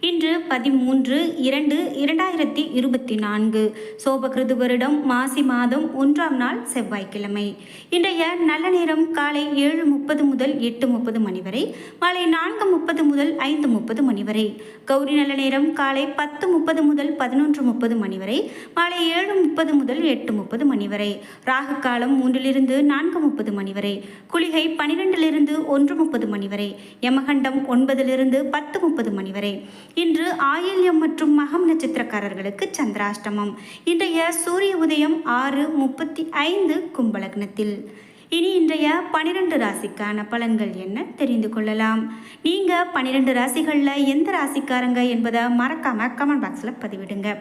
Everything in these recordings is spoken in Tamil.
இன்று பதிமூன்று இரண்டு இரண்டாயிரத்தி இருபத்தி நான்கு. சோபகிருது வருடம் மாசி மாதம் ஒன்றாம் நாள் செவ்வாய்க்கிழமை. இன்றைய நல்ல நேரம் காலை ஏழு முப்பது முதல் எட்டு முப்பது மணி வரை மாலை நான்கு முப்பது முதல் ஐந்து முப்பது மணி வரை. கௌரி நல்ல நேரம் காலை பத்து முப்பது முதல் பதினொன்று முப்பது மணி வரை மாலை ஏழு முப்பது முதல் எட்டு முப்பது மணி வரை. ராகு காலம் மூன்றிலிருந்து நான்கு முப்பது மணி வரை. குளிகை பனிரெண்டிலிருந்து ஒன்று முப்பது மணி வரை. யமகண்டம் ஒன்பதிலிருந்து பத்து முப்பது மணி வரை. இன்று ஆயில்யம் மற்றும் மகம் நட்சத்திரக்காரர்களுக்கு சந்திராஷ்டமம். இன்றைய சூரிய உதயம் ஆறு முப்பத்தி ஐந்து கும்பலக்னத்தில். இனி இன்றைய பனிரெண்டு ராசிக்கான பலன்கள் என்ன தெரிந்து கொள்ளலாம். நீங்கள் பன்னிரெண்டு ராசிகளில் எந்த ராசிக்காரங்க என்பதை மறக்காமல் கமெண்ட் பாக்ஸில் பதிவிடுங்க.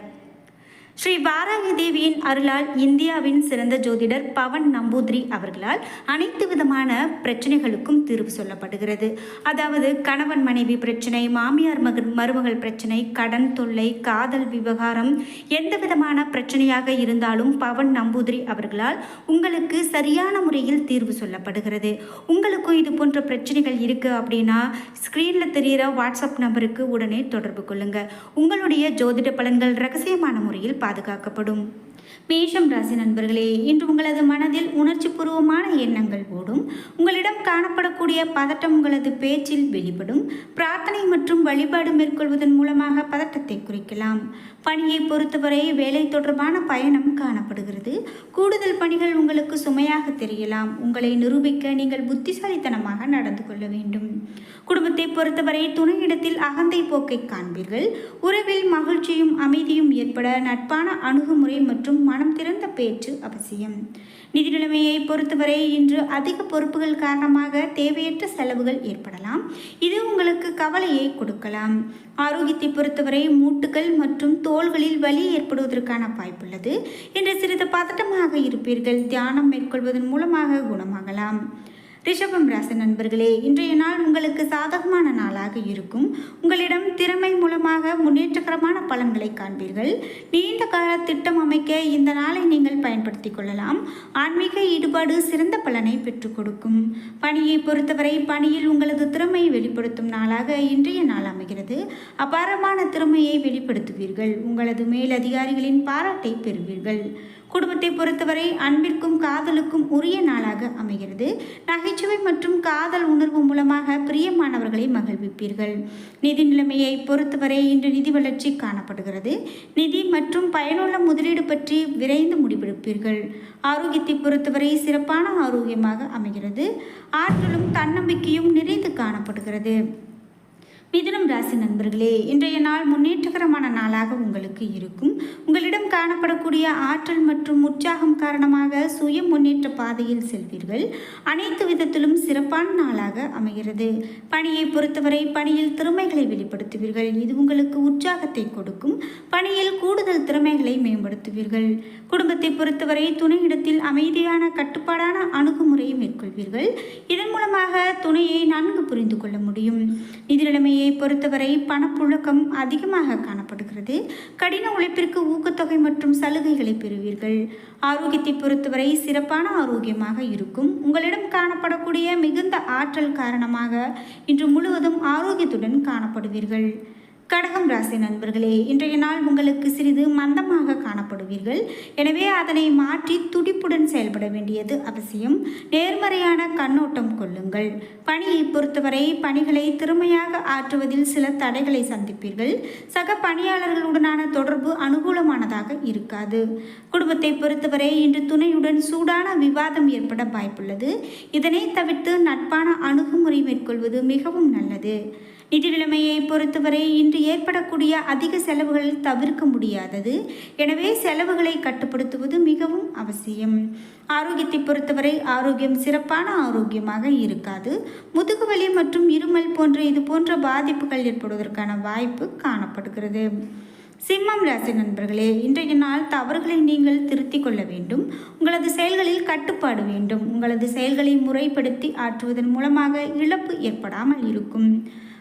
ஸ்ரீ வாராகி தேவியின் அருளால் இந்தியாவின் சிறந்த ஜோதிடர் பவன் நம்பூதிரி அவர்களால் அனைத்து விதமான பிரச்சனைகளுக்கும் தீர்வு சொல்லப்படுகிறது. அதாவது கணவன் மனைவி பிரச்சனை மாமியார் மகன் மருமகள் பிரச்சனை கடன் தொல்லை காதல் விவகாரம் எந்த விதமான பிரச்சனையாக இருந்தாலும் பவன் நம்பூதிரி அவர்களால் உங்களுக்கு சரியான முறையில் தீர்வு சொல்லப்படுகிறது. உங்களுக்கும் இது போன்ற பிரச்சனைகள் இருக்கு அப்படின்னா ஸ்க்ரீனில் தெரிகிற வாட்ஸ்அப் நம்பருக்கு உடனே தொடர்பு கொள்ளுங்கள் உங்களுடைய ஜோதிட பலன்கள் ரகசியமான முறையில் பாதுகாக்கப்படும். மேஷம் ராசி நண்பர்களே இன்று உங்களது மனதில் உணர்ச்சி பூர்வமான எண்ணங்கள் ஓடும். உங்களிடம் காணப்படக்கூடிய பதட்டம் உங்களது பேச்சில் வெளிப்படும். பிரார்த்தனை மற்றும் வழிபாடு மேற்கொள்வதன் மூலமாக பதட்டத்தை குறிக்கலாம். பணியை பொறுத்தவரை வேலை தொடர்பான பயணம் காணப்படுகிறது. கூடுதல் பணிகள் உங்களுக்கு சுமையாக தெரியலாம். உங்களை நிரூபிக்க நீங்கள் புத்திசாலித்தனமாக நடந்து கொள்ள வேண்டும். குடும்பத்தை பொறுத்தவரை துணையிடத்தில் அகந்தை போக்கை காண்பீர்கள். உறவில் மகிழ்ச்சியும் அமைதியும் ஏற்பட நட்பான அணுகுமுறை மற்றும் மனம் திறந்த பேச்சு அவசியம். நிதி நிலைமையை பொறுத்தவரை இன்று அதிக பொறுப்புகள் காரணமாக தேவையற்ற செலவுகள் ஏற்படலாம். இது உங்களுக்கு கவலையை கொடுக்கலாம். ஆரோக்கியத்தை பொறுத்தவரை மூட்டுகள் மற்றும் தோள்களில் வலி ஏற்படுவதற்கான வாய்ப்புள்ளது. இன்று சிறிது பதட்டமாக இருப்பீர்கள். தியானம் மேற்கொள்வதன் மூலமாக குணமாகலாம். ரிஷபம் ராசி நண்பர்களே இன்றைய நாள் உங்களுக்கு சாதகமான நாளாக இருக்கும். உங்களிடம் திறமை மூலமாக முன்னேற்றகரமான பலன்களை காண்பீர்கள். நீண்ட கால திட்டம் அமைக்க இந்த நாளை நீங்கள் பயன்படுத்திக் கொள்ளலாம். ஆன்மீக ஈடுபாடு சிறந்த பலனை பெற்றுக் கொடுக்கும். பணியை பொறுத்தவரை பணியில் உங்களது திறமையை வெளிப்படுத்தும் நாளாக இன்றைய நாள் அமைகிறது. அபாரமான திறமையை வெளிப்படுத்துவீர்கள். உங்களது மேலதிகாரிகளின் பாராட்டை பெறுவீர்கள். குடும்பத்தை பொறுத்தவரை அன்பிற்கும் காதலுக்கும் உரிய நாளாக அமைகிறது. நகைச்சுவை மற்றும் காதல் உணர்வு மூலமாக பிரியமானவர்களை மகிழ்விப்பீர்கள். நிதி நிலைமையை பொறுத்தவரை இன்று நிதி வளர்ச்சி காணப்படுகிறது. நிதி மற்றும் பயனுள்ள முதலீடு பற்றி விரைந்து முடிவெடுப்பீர்கள். ஆரோக்கியத்தை பொறுத்தவரை சிறப்பான ஆரோக்கியமாக அமைகிறது. ஆற்றலும் தன்னம்பிக்கையும் நிறைந்து காணப்படுகிறது. மிதுனம் ராசி நண்பர்களே இன்றைய நாள் முன்னேற்றகரமான நாளாக உங்களுக்கு இருக்கும். உங்களிடம் காணப்படக்கூடிய ஆற்றல் மற்றும் உற்சாகம் காரணமாக சுய முன்னேற்ற பாதையில் செல்வீர்கள். அனைத்து விதத்திலும் சிறப்பான நாளாக அமைகிறது. பணியை பொறுத்தவரை பணியில் திறமைகளை வெளிப்படுத்துவீர்கள். இது உங்களுக்கு உற்சாகத்தை கொடுக்கும். பணியில் கூடுதல் திறமைகளை மேம்படுத்துவீர்கள். குடும்பத்தை பொறுத்தவரை துணையிடத்தில் அமைதியான கட்டுப்பாடான அணுகுமுறையை மேற்கொள்வீர்கள். இதன் மூலமாக துணையை நன்கு புரிந்து கொள்ள முடியும். நிதிநிலைமை நிலைமையை பொறுத்தவரை பணப்புழக்கம் அதிகமாக காணப்படுகிறது. கடின உழைப்பிற்கு ஊக்கத்தொகை மற்றும் சலுகைகளை பெறுவீர்கள். ஆரோக்கியத்தை பொறுத்தவரை சிறப்பான ஆரோக்கியமாக இருக்கும். உங்களிடம் காணப்படக்கூடிய மிகுந்த ஆற்றல் காரணமாக இன்று முழுவதும் ஆரோக்கியத்துடன் காணப்படுவீர்கள். கடகம் ராசி நண்பர்களே இன்றைய நாள் உங்களுக்கு சிறிது மந்தமாக காணப்படுவீர்கள். எனவே அதனை மாற்றி துடிப்புடன் செயல்பட வேண்டியது அவசியம். நேர்மறையான கண்ணோட்டம் கொள்ளுங்கள். பணியை பொறுத்தவரை பணிகளை திறமையாக ஆற்றுவதில் சில தடைகளை சந்திப்பீர்கள். சக பணியாளர்களுடனான தொடர்பு அனுகூலமானதாக இருக்காது. குடும்பத்தை பொறுத்தவரை இன்று துணையுடன் சூடான விவாதம் ஏற்பட வாய்ப்புள்ளது. இதனை தவிர்த்து நட்பான அணுகுமுறை மேற்கொள்வது மிகவும் நல்லது. நிதி நிலைமையை பொறுத்தவரை இன்று ஏற்படக்கூடிய அதிக செலவுகள் தவிர்க்க முடியாதது. எனவே செலவுகளை கட்டுப்படுத்துவது மிகவும் அவசியம். ஆரோக்கியத்தை பொறுத்தவரை ஆரோக்கியம் சிறப்பான ஆரோக்கியமாக இருக்காது. முதுகுவலி மற்றும் இருமல் போன்ற இது போன்ற பாதிப்புகள் ஏற்படுவதற்கான வாய்ப்பு காணப்படுகிறது. சிம்மம் ராசி நண்பர்களே இன்றைய நாள் தவறுகளை நீங்கள் திருத்திக் கொள்ள வேண்டும். உங்களது செயல்களில் கட்டுப்பாடு வேண்டும். உங்களது செயல்களை முறைப்படுத்தி ஆற்றுவதன் மூலமாக இழப்பு ஏற்படாமல் இருக்கும்.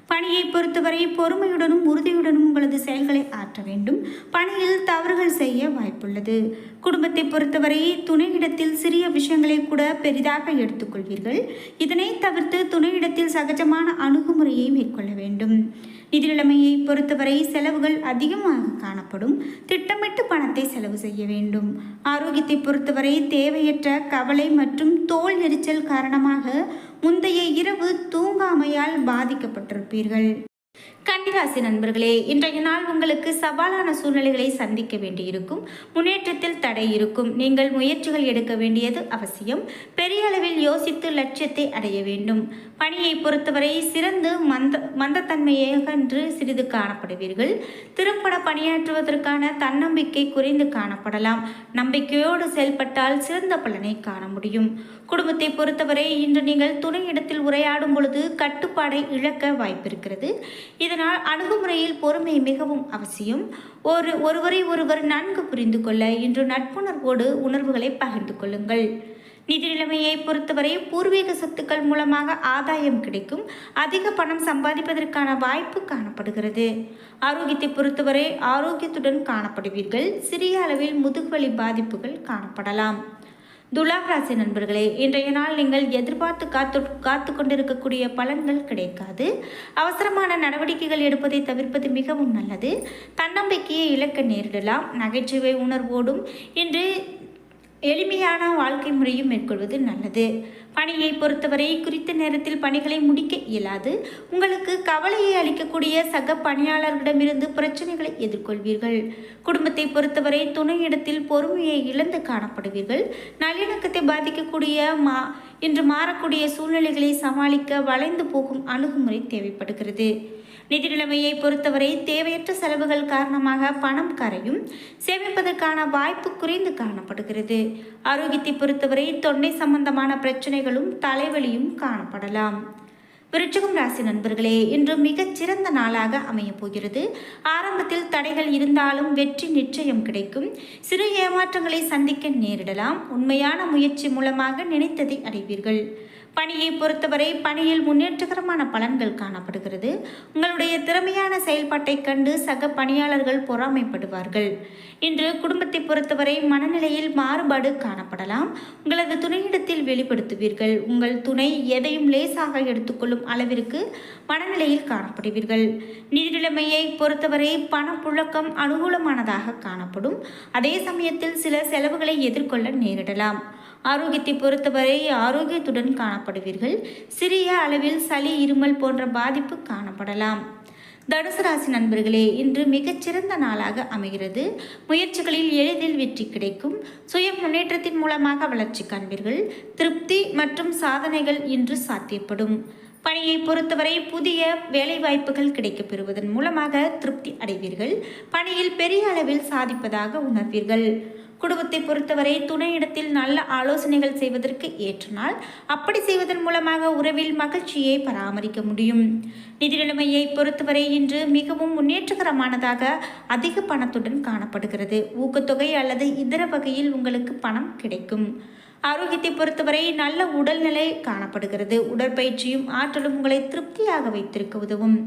பணியை பொறுத்தவரை பொறுமையுடனும் உறுதியுடனும் உங்களது செயல்களை ஆற்ற வேண்டும். பணியில் தவறுகள் செய்ய வாய்ப்புள்ளது. குடும்பத்தை பொறுத்தவரை துணையிடத்தில் சிறிய விஷயங்களை கூட பெரிதாக எடுத்துக்கொள்வீர்கள். இதனை தவிர்த்து துணையிடத்தில் சகஜமான அணுகுமுறையை மேற்கொள்ள வேண்டும். நிதி நிலைமையை பொறுத்தவரை செலவுகள் அதிகமாக காணப்படும். திட்டமிட்டு பணத்தை செலவு செய்ய வேண்டும். ஆரோக்கியத்தை பொறுத்தவரை தேவையற்ற கவலை மற்றும் தோல் நெரிச்சல் காரணமாக முந்தைய இரவு தூங்காமையால் பாதிக்கப்பட்டிருப்பீர்கள். கன்னிராசி நண்பர்களே இன்றைய நாள் உங்களுக்கு சவாலான சூழ்நிலைகளை சந்திக்க வேண்டியிருக்கும். முன்னேற்றத்தில் தடை இருக்கும். நீங்கள் முயற்சிகள் எடுக்க வேண்டியது அவசியம். பெரிய அளவில் யோசித்து லட்சியத்தை அடைய வேண்டும். பணியை பொறுத்தவரை சிறந்து மந்த மந்தத்தன்மையாக என்று சிறிது காணப்படுவீர்கள். திறம்பட பணியாற்றுவதற்கான தன்னம்பிக்கை குறைந்து காணப்படலாம். நம்பிக்கையோடு செயல்பட்டால் சிறந்த பலனை காண முடியும். குடும்பத்தை பொறுத்தவரை இன்று நீங்கள் துணையிடத்தில் உரையாடும் பொழுது கட்டுப்பாடை இழக்க வாய்ப்பிருக்கிறது. இதனால் அணுகுமுறையில் பொறுமை மிகவும் அவசியம். ஒரு ஒருவரை ஒருவர் நன்கு புரிந்து கொள்ள இன்று நட்புணர்வோடு உணர்வுகளை பகிர்ந்து கொள்ளுங்கள். நிதி நிலைமையை பொறுத்தவரை பூர்வீக சொத்துக்கள் மூலமாக ஆதாயம் கிடைக்கும். அதிக பணம் சம்பாதிப்பதற்கான வாய்ப்பு காணப்படுகிறது. ஆரோக்கியத்தை பொறுத்தவரை ஆரோக்கியத்துடன் காணப்படுவீர்கள். சிறிய அளவில் முதுகுவலி பாதிப்புகள் காணப்படலாம். துலாம் ராசி நண்பர்களே இன்றைய நாள் நீங்கள் எதிர்பார்த்து காத்து காத்து கொண்டிருக்கக்கூடிய பலன்கள் கிடைக்காது. அவசரமான நடவடிக்கைகள் எடுப்பதை தவிர்ப்பது மிகவும் நல்லது. தன்னம்பிக்கையை இழக்க நேரிடலாம். நகைச்சுவை உணர்வோடும் இன்று எளிமையான வாழ்க்கை முறையும் மேற்கொள்வது நல்லது. பணியை பொறுத்தவரை குறித்த நேரத்தில் பணிகளை முடிக்க இயலாது. உங்களுக்கு கவலையை அளிக்கக்கூடிய சக பணியாளர்களிடமிருந்து பிரச்சனைகளை எதிர்கொள்வீர்கள். குடும்பத்தை பொறுத்தவரை துணையிடத்தில் பொறுமையை இழந்து காணப்படுவீர்கள். நல்லிணக்கத்தை பாதிக்கக்கூடிய மா இன்று மாறக்கூடிய சூழ்நிலைகளை சமாளிக்க வளைந்து போகும் அணுகுமுறை தேவைப்படுகிறது. நிதி நிலைமையை பொறுத்தவரை தேவையற்ற செலவுகள் காரணமாக பணம் கரையும் சேமிப்பதற்கான வாய்ப்பு குறைந்து காணப்படுகிறது. ஆரோக்கியத்தை பொறுத்தவரை தொண்டை சம்பந்தமான பிரச்சனைகளும் தலைவலியும் காணப்படலாம். விருச்சகம் ராசி நண்பர்களே இன்று மிகச் சிறந்த நாளாக அமையப் போகிறது. ஆரம்பத்தில் தடைகள் இருந்தாலும் வெற்றி நிச்சயம் கிடைக்கும். சிறு ஏமாற்றங்களை சந்திக்க நேரிடலாம். உண்மையான முயற்சி மூலமாக நினைத்ததை அடைவீர்கள். பணியை பொறுத்தவரை பணியில் முன்னேற்றகரமான பலன்கள் காணப்படுகிறது. உங்களுடைய திறமையான செயல்பாட்டை கண்டு சக பணியாளர்கள் பொறாமைப்படுவார்கள். இன்று குடும்பத்தை பொறுத்தவரை மனநிலையில் மாறுபாடு காணப்படலாம். உங்களது துணையிடத்தில் வெளிப்படுத்துவீர்கள். உங்கள் துணை எதையும் லேசாக எடுத்துக்கொள்ளும் அளவிற்கு மனநிலையில் காணப்படுவீர்கள். நிதிநிலைமையை பொறுத்தவரை பணப்புழக்கம் அனுகூலமானதாக காணப்படும். அதே சமயத்தில் சில செலவுகளை எதிர்கொள்ள நேரிடலாம். ஆரோக்கியத்தை பொறுத்தவரை ஆரோக்கியத்துடன் காணப்படுவீர்கள். சிறிய அளவில் சளி இருமல் போன்ற பாதிப்பு காணப்படலாம். தனுசு ராசி நண்பர்களே இன்று மிகச்சிறந்த நாளாக அமைகிறது. முயற்சிகளில் எளிதில் வெற்றி கிடைக்கும். சுய முன்னேற்றத்தின் மூலமாக வளர்ச்சி காண்பீர்கள். திருப்தி மற்றும் சாதனைகள் இன்று சாத்தியப்படும். பணியை பொறுத்தவரை புதிய வேலைவாய்ப்புகள் கிடைக்கப் பெறுவதன் மூலமாக திருப்தி அடைவீர்கள். பணியில் பெரிய அளவில் சாதிப்பதாக உணர்வீர்கள். குடும்பத்தை பொறுத்தவரை துணையிடத்தில் நல்ல ஆலோசனைகள் செய்வதற்கு ஏற்ற நாள். அப்படி செய்வதன் மூலமாக உறவில் மகிழ்ச்சியை பராமரிக்க முடியும். நிதி நிலைமையை பொறுத்தவரை இன்று மிகவும் முன்னேற்றகரமானதாக அதிக பணத்துடன் காணப்படுகிறது. ஊக்கத்தொகை அல்லது இதர வகையில் உங்களுக்கு பணம் கிடைக்கும். ஆரோக்கியத்தை பொறுத்தவரை நல்ல உடல்நிலை காணப்படுகிறது. உடற்பயிற்சியும் ஆற்றலும் உங்களை திருப்தியாக வைத்திருக்க உதவும்.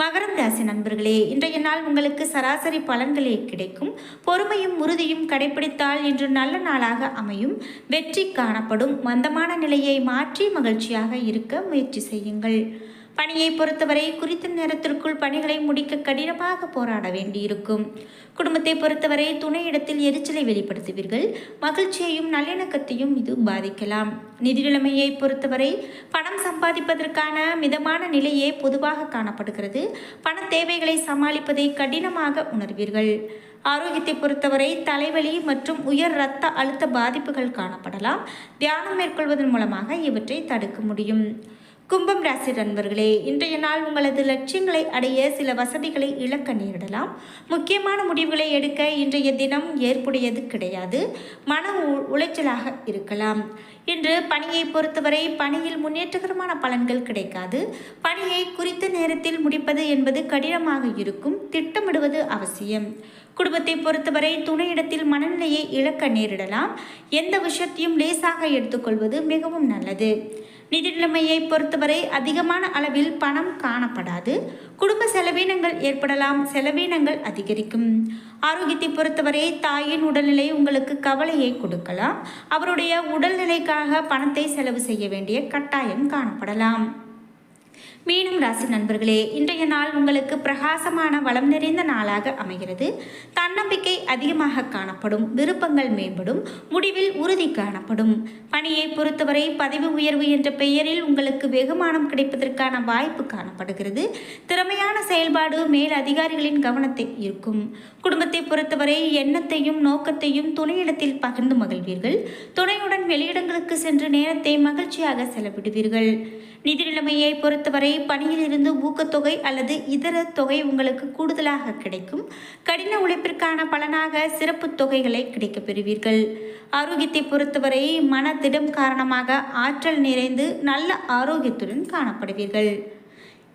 மகரம் ராசி நண்பர்களே இன்றைய நாள் உங்களுக்கு சராசரி பலன்களே கிடைக்கும். பொறுமையும் உறுதியும் கடைபிடித்தால் இன்று நல்ல நாளாக அமையும். வெற்றி காணப்படும். மந்தமான நிலையை மாற்றி மகிழ்ச்சியாக இருக்க முயற்சி செய்யுங்கள். பணியை பொறுத்தவரை குறித்த நேரத்திற்குள் பணிகளை முடிக்க கடினமாக போராட வேண்டியிருக்கும். குடும்பத்தை பொறுத்தவரை துணையிடத்தில் எரிச்சலை வெளிப்படுத்துவீர்கள். மகிழ்ச்சியையும் நல்லிணக்கத்தையும் இது பாதிக்கலாம். நிதி நிலைமையை பொறுத்தவரை பணம் சம்பாதிப்பதற்கான மிதமான நிலையே பொதுவாக காணப்படுகிறது. பண தேவைகளை சமாளிப்பதை கடினமாக உணர்வீர்கள். ஆரோக்கியத்தை பொறுத்தவரை தலைவலி மற்றும் உயர் இரத்த அழுத்த பாதிப்புகள் காணப்படலாம். தியானம் மேற்கொள்வதன் மூலமாக இவற்றை தடுக்க முடியும். கும்பம் ராசி நண்பர்களே இன்றைய நாள் உங்களது லட்சியங்களை அடைய சில வசதிகளை இழக்க நேரிடலாம். முக்கியமான முடிவுகளை எடுக்க இன்றைய தினம் ஏற்புடையது கிடையாது. மன உ- உளைச்சலாக இருக்கலாம். இன்று பணியை பொறுத்தவரை பணியில் முன்னேற்றகரமான பலன்கள் கிடைக்காது. பணியை குறித்த நேரத்தில் முடிப்பது என்பது கடினமாக இருக்கும். திட்டமிடுவது அவசியம். குடும்பத்தை பொறுத்தவரை துணையிடத்தில் மனநிலையை இழக்க நேரிடலாம். எந்த விஷயத்தையும் லேசாக எடுத்துக்கொள்வது மிகவும் நல்லது. நிதி நிலைமையை பொறுத்தவரை அதிகமான அளவில் பணம் காணப்படாது. குடும்ப செலவினங்கள் ஏற்படலாம். செலவினங்கள் அதிகரிக்கும். ஆரோக்கியத்தை பொறுத்தவரை தாயின் உடல்நிலை உங்களுக்கு கவலையை கொடுக்கலாம். அவருடைய உடல்நிலைக்காக பணத்தை செலவு செய்ய வேண்டிய கட்டாயம் காணப்படலாம். மீனம் ராசி நண்பர்களே இன்றைய நாள் உங்களுக்கு பிரகாசமான வளம் நிறைந்த நாளாக அமைகிறது. தன்னம்பிக்கை அதிகமாக காணப்படும் விருப்பங்கள் மேம்படும் முடிவில் உறுதி காணப்படும். பணியை பொறுத்தவரை பதவி உயர்வு என்ற பெயரில் உங்களுக்கு வெகுமானம் கிடைப்பதற்கான வாய்ப்பு காணப்படுகிறது. திறமையான செயல்பாடு மேல் அதிகாரிகளின் கவனத்தை ஈர்க்கும். குடும்பத்தை பொறுத்தவரை எண்ணத்தையும் நோக்கத்தையும் துணையிடத்தில் பகிர்ந்து மகிழ்வீர்கள். துணையுடன் வெளியிடங்களுக்கு சென்று நேரத்தை மகிழ்ச்சியாக செலவிடுவீர்கள். நிதி நிலைமையை பொறுத்தவரை பணியிலிருந்து ஊக்கத்தொகை அல்லது இதர தொகை உங்களுக்கு கூடுதலாக கிடைக்கும். கடின உழைப்பிற்கான பலனாக சிறப்பு தொகைகளை கிடைக்கப் பெறுவீர்கள். ஆரோக்கியத்தை பொறுத்தவரை மனதிடம் காரணமாக ஆற்றல் நிறைந்து நல்ல ஆரோக்கியத்துடன் காணப்படுவீர்கள்.